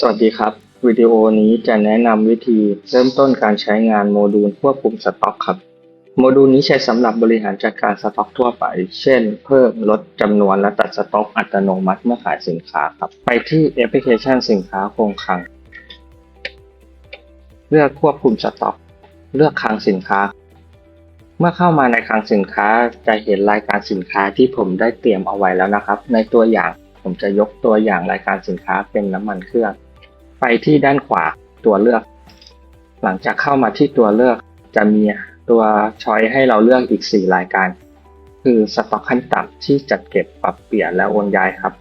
สวัสดีครับ วิดีโอนี้จะแนะนำวิธีเริ่มต้นการใช้งานโมดูลควบคุมสต็อกครับ โมดูลนี้ใช้สำหรับบริหารจัดการสต็อกทั่วไป เช่น เพิ่มลดจำนวนและตัดสต็อกอัตโนมัติเมื่อขายสินค้าครับ ไปที่แอปพลิเคชันสินค้าคงคลัง เลือกควบคุมสต็อก เลือกคลังสินค้า เมื่อเข้ามาในคลังสินค้าจะเห็นรายการสินค้าที่ผมได้เตรียมเอาไว้แล้วนะครับ ในตัวอย่างผมจะยกตัวอย่างรายการสินค้าเป็นน้ำมันเครื่อง ที่ด้านขวาตัวเลือก หลังจากเข้ามาที่ตัวเลือกจะมีตัวช้อยให้เราเลือกอีก 4 รายการ คือสต็อกขั้นต่ำที่จัดเก็บปรับเปลี่ยนและโอนย้ายครับ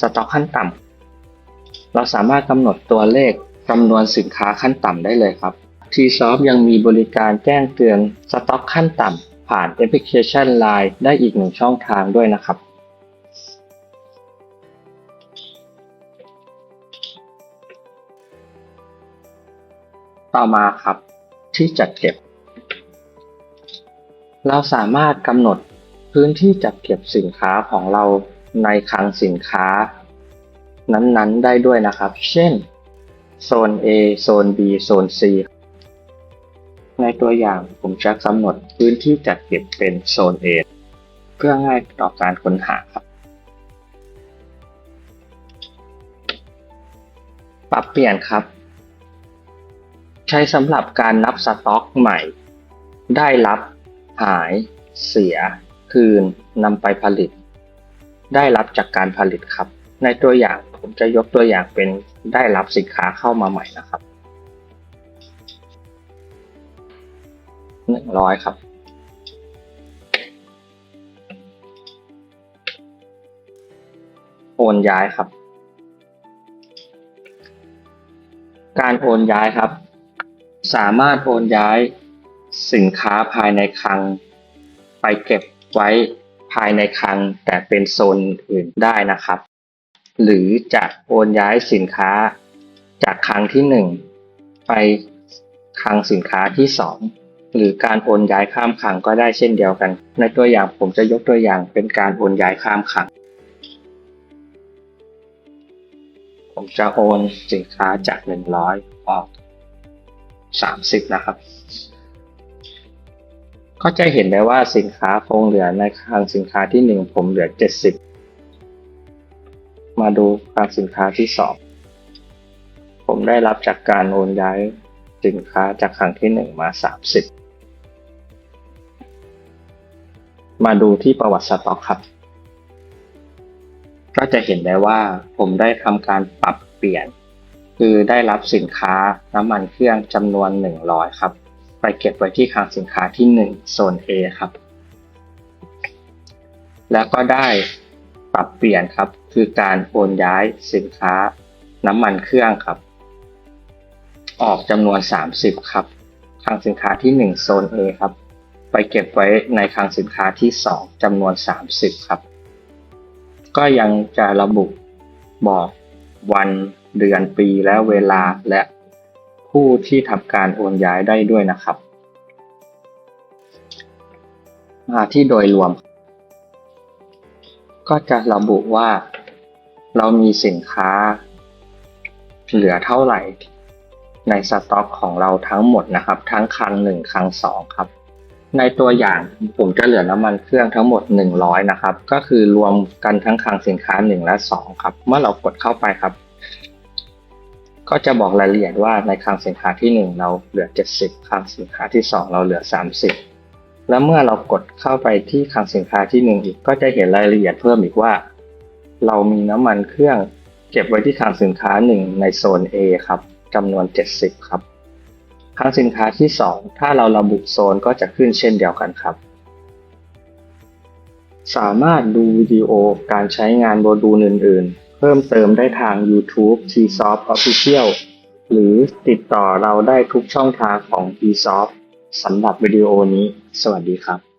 สต็อกขั้นต่ำเราสามารถกำหนดตัวเลขจำนวนสินค้าขั้นต่ำได้เลยครับ t s o f t ยังมีบริการแจ้งเตือนสต็อกขั้นต่ำผ่านแอปพลิเคชัน Line ได้อีกหนึ่งช่องทางด้วยนะครับ ต่อมาครับ ที่จัดเก็บ เราสามารถกำหนดพื้นที่จัดเก็บสินค้าของเราในคลังสินค้า นั้นๆ ได้ด้วยนะครับ เช่น โซน A โซน B โซน C ในตัวอย่างผมจะกำหนดพื้นที่จัดเก็บเป็นโซน A เพื่อง่ายต่อการค้นหาครับ ปรับเปลี่ยนครับ ใช้สำหรับการนับสต็อกใหม่ ได้รับ หาย เสีย คืนนำไปผลิต ได้รับจากการผลิตครับ ในตัวอย่างผมจะยกตัวอย่างเป็นได้รับสินค้าเข้ามาใหม่นะครับหนึ่งร้อยครับ โอนย้ายครับ การโอนย้ายครับ สามารถโอนย้ายสินค้าภายในคลัง ไปเก็บไว้ภายในคลังแต่เป็นโซนอื่นได้นะครับ หรือจะโอนย้ายสินค้าจากคลังที่หนึ่งไปคลังสินค้าที่สองหรือการโอนย้ายข้ามคลังก็ได้เช่นเดียวกัน ในตัวอย่างผมจะยกตัวอย่างเป็นการโอนย้ายข้ามคลัง ผมจะโอนสินค้าจากหนึ่งร้อยออก สามสิบนะครับ ก็จะเห็นได้ว่าสินค้าคงเหลือในคลังสินค้าที่หนึ่งผมเหลือเจ็ดสิบมาดูคลังสินค้าที่สองผมได้รับจากการโอนย้ายสินค้าจากคลังที่หนึ่งมาสามสิบมาดูที่ประวัติสต็อกครับ ก็จะเห็นได้ว่าผมได้ทำการปรับเปลี่ยน คือได้รับสินค้าน้ำมันเครื่องจำนวน 100 ครับ ไปเก็บไว้ที่คลังสินค้าที่ 1 โซน A ครับ แล้วก็ได้ปรับเปลี่ยนครับ คือการโอนย้ายสินค้าน้ำมันเครื่องครับ ออกจำนวน 30 ครับคลังสินค้าที่ 1 โซน A ครับ ไปเก็บไว้ในคลังสินค้าที่ 2จำนวน 30 ครับ ก็ยังจะระบุบอกวัน เดือนปีและเวลาและผู้ที่ทำการโอนย้ายได้ด้วยนะครับ มาที่โดยรวม ก็จะระบุว่า เรามีสินค้า เหลือเท่าไหร่ในสต็อกของเราทั้งหมดนะครับ ทั้งคลังหนึ่งคลังสองครับ ในตัวอย่างผมจะเหลือน้ำมันเครื่องทั้งหมด 100 นะครับ ก็คือรวมกันทั้งคลังสินค้า 1 และ 2 ครับ เมื่อเรากดเข้าไปครับ ก็จะบอกรายละเอียดว่าในคลังสินค้าที่ 1 เราเหลือ 70 คลังสินค้าที่ 2 เราเหลือ 30 แล้วเมื่อเรากดเข้าไปที่คลังสินค้าที่ 1 อีกก็จะเห็นรายละเอียดเพิ่มอีกว่า เรามีน้ำมันเครื่องเก็บไว้ที่คลังสินค้า 1 ในโซน A ครับจำนวน 70 ครับคลังสินค้าที่ 2 ถ้าเราระบุโซนก็จะขึ้นเช่นเดียวกันครับ สามารถดูวิดีโอการใช้งานโมดูลอื่น ๆ พิ่มเติมได้ทาง YouTube Tsoft Official หรือติดต่อเราได้ทุกช่องทางของ Tsoft สำหรับวิดีโอนี้ สวัสดีครับ